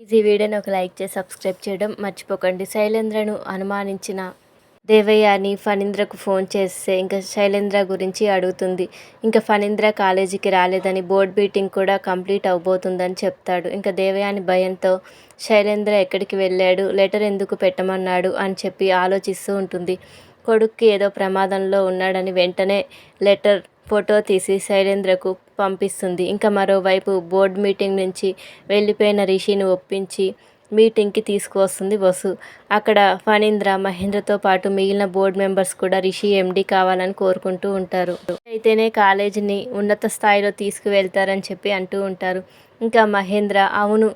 ఈ వీడియోని ఒక లైక్ చేసి సబ్స్క్రైబ్ చేయడం మర్చిపోకండి. శైలేంద్రను అనుమానించిన దేవయాని ఫణీంద్రకు ఫోన్ చేస్తే ఇంకా శైలేంద్ర గురించి అడుగుతుంది. ఇంకా ఫణీంద్ర కాలేజీకి రాలేదని బోర్డ్ మీటింగ్ కూడా కంప్లీట్ అవబోతుందని చెప్తాడు. ఇంకా దేవయాని భయంతో శైలేంద్ర ఎక్కడికి వెళ్ళాడు? లెటర్ ఎందుకు పెట్టమన్నాడు? అని చెప్పి ఆలోచిస్తూ ఉంటుంది. కొడుక్కి ఏదో ప్రమాదంలో ఉన్నాడని వెంటనే లెటర్ ఫోటో తీసి శైలేంద్రకు పంపిస్తుంది. ఇంకా మరోవైపు బోర్డ్ మీటింగ్ నుంచి వెళ్ళిపోయిన రిషిని ఒప్పించి మీటింగ్కి తీసుకువస్తుంది వసు. అక్కడ ఫణీంద్ర మహేంద్రతో పాటు మిగిలిన బోర్డు మెంబర్స్ కూడా రిషి ఎండి కావాలని కోరుకుంటూ ఉంటారు. అయితేనే కాలేజీని ఉన్నత స్థాయిలో తీసుకువెళ్తారని చెప్పి అంటూ ఉంటారు. ఇంకా మహేంద్ర అవును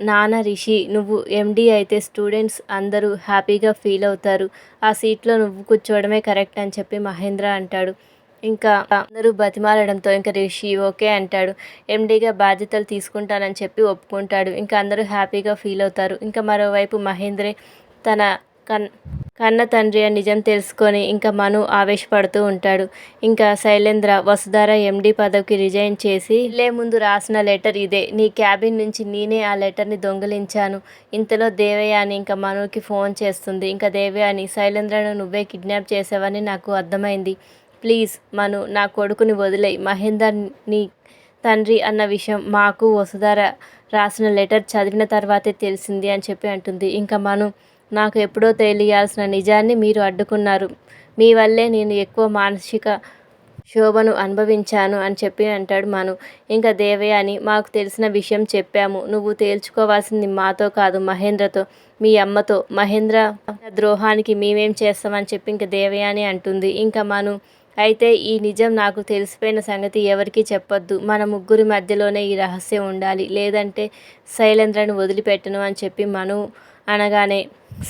నాన్న రిషి నువ్వు ఎండి అయితే స్టూడెంట్స్ అందరూ హ్యాపీగా ఫీల్ అవుతారు. ఆ సీట్లో నువ్వు కూర్చోవడమే కరెక్ట్ అని చెప్పి మహేంద్ర అంటాడు. ఇంకా అందరూ బతిమాలడంతో ఇంకా రిషి ఓకే అంటాడు. ఎండీగా బాధ్యతలు తీసుకుంటానని చెప్పి ఒప్పుకుంటాడు. ఇంకా అందరూ హ్యాపీగా ఫీల్ అవుతారు. ఇంకా మరోవైపు మహేంద్రే తన కన్ కన్న తండ్రి అని నిజం తెలుసుకొని ఇంకా మను ఆవేశపడుతూ ఉంటాడు. ఇంకా శైలేంద్ర వసుధార ఎండి పదవికి రిజైన్ చేసి లే ముందు రాసిన లెటర్ ఇదే. నీ క్యాబిన్ నుంచి నేనే ఆ లెటర్ని దొంగిలించాను. ఇంతలో దేవయాని ఇంకా మనుకి ఫోన్ చేస్తుంది. ఇంకా దేవయాని శైలేంద్రను నువ్వే కిడ్నాప్ చేసావని నాకు అర్థమైంది. ప్లీజ్ మను నా కొడుకుని వదిలే మహేందర్ నీ తండ్రి అన్న విషయం మాకు వసుధార రాసిన లెటర్ చదివిన తర్వాతే తెలిసింది అని చెప్పి అంటుంది. ఇంకా మను నాకు ఎప్పుడో తెలియాల్సిన నిజాన్ని మీరు అడ్డుకున్నారు. మీ వల్లే నేను ఎక్కువ మానసిక శోభను అనుభవించాను అని చెప్పి అంటాడు మను. ఇంకా దేవయాని మాకు తెలిసిన విషయం చెప్పాము. నువ్వు తేల్చుకోవాల్సింది మాతో కాదు మహేంద్రతో మీ అమ్మతో. మహేంద్ర ద్రోహానికి మేమేం చేస్తామని చెప్పి ఇంకా దేవయాని అంటుంది. ఇంకా మను అయితే ఈ నిజం నాకు తెలిసిపోయిన సంగతి ఎవరికీ చెప్పొద్దు. మన ముగ్గురి మధ్యలోనే ఈ రహస్యం ఉండాలి. లేదంటే శైలేంద్రను వదిలిపెట్టను అని చెప్పి మను అనగానే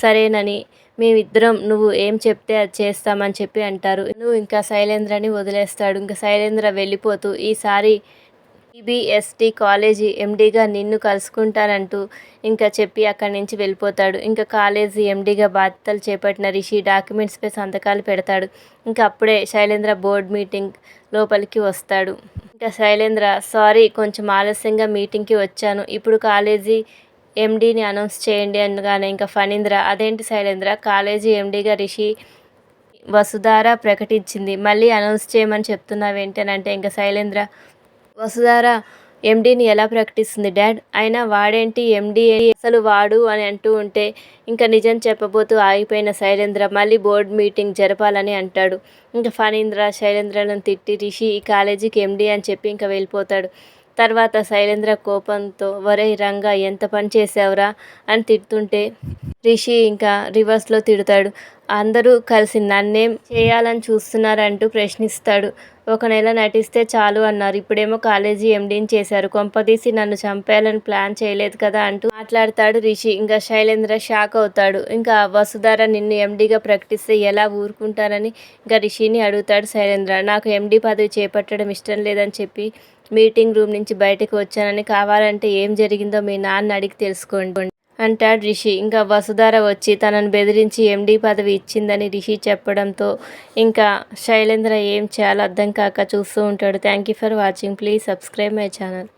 సరేనని మేమిద్దరం నువ్వు ఏం చెప్తే అది చేస్తామని చెప్పి అంటారు. నువ్వు ఇంకా శైలేంద్రని వదిలేస్తాడు. ఇంకా శైలేంద్ర వెళ్ళిపోతూ ఈసారి ఈబీఎస్టీ కాలేజీ ఎండీగా నిన్ను కలుసుకుంటానంటూ ఇంకా చెప్పి అక్కడి నుంచి వెళ్ళిపోతాడు. ఇంకా కాలేజీ ఎండీగా బాధ్యతలు చేపట్టిన రిషి డాక్యుమెంట్స్పై సంతకాలు పెడతాడు. ఇంకా అప్పుడే శైలేంద్ర బోర్డ్ మీటింగ్ లోపలికి వస్తాడు. ఇంకా శైలేంద్ర సారీ కొంచెం ఆలస్యంగా మీటింగ్కి వచ్చాను. ఇప్పుడు కాలేజీ ఎండీని అనౌన్స్ చేయండి అనగానే ఇంకా ఫణీంద్ర అదేంటి శైలేంద్ర కాలేజీ ఎండీగా రిషి వసుధార ప్రకటించింది. మళ్ళీ అనౌన్స్ చేయమని చెప్తున్నావేంటనంటే ఇంకా శైలేంద్ర వసుధార ఎండీని ఎలా ప్రకటిస్తుంది డాడ్? అయినా వాడేంటి ఎండీ అసలు వాడు అని అంటూ ఉంటే ఇంకా నిజం చెప్పబోతూ ఆగిపోయిన శైలేంద్ర మళ్ళీ బోర్డ్ మీటింగ్ జరపాలని అంటాడు. ఇంకా ఫణీంద్ర శైలేంద్రలను తిట్టి రిషి ఈ కాలేజీకి ఎండీ అని చెప్పి ఇంకా వెళ్ళిపోతాడు. తర్వాత శైలేంద్ర కోపంతో వరే రంగా ఎంత పని చేసావురా అని తిడుతుంటే రిషి ఇంకా రివర్స్లో తిడతాడు. అందరూ కలిసి నన్నేం చేయాలని చూస్తున్నారంటూ ప్రశ్నిస్తాడు. ఒక నెల నటిస్తే చాలు అన్నారు. ఇప్పుడేమో కాలేజీ ఎండీని చేశారు. కొంపదీసి నన్ను చంపేయాలని ప్లాన్ చేయలేదు కదా అంటూ మాట్లాడతాడు రిషి. ఇంకా శైలేంద్ర షాక్ అవుతాడు. ఇంకా వసుధార నిన్ను ఎండీగా ప్రకటిస్తే ఎలా ఊరుకుంటారని ఇంకా రిషిని అడుగుతాడు శైలేంద్ర. నాకు ఎండీ పదవి చేపట్టడం ఇష్టం లేదని చెప్పి మీటింగ్ రూమ్ నుంచి బయటకు వచ్చానని కావాలంటే ఏం జరిగిందో మీ నాన్న అడిగి తెలుసుకోండి అంటాడు రిషి. ఇంకా వసుధార వచ్చి తనను బెదిరించి ఎండీ పదవి ఇచ్చిందని రిషి చెప్పడంతో ఇంకా శైలేంద్ర ఏం చేయాలో అర్థం కాక చూస్తూ ఉంటాడు. Thank you for watching please subscribe my channel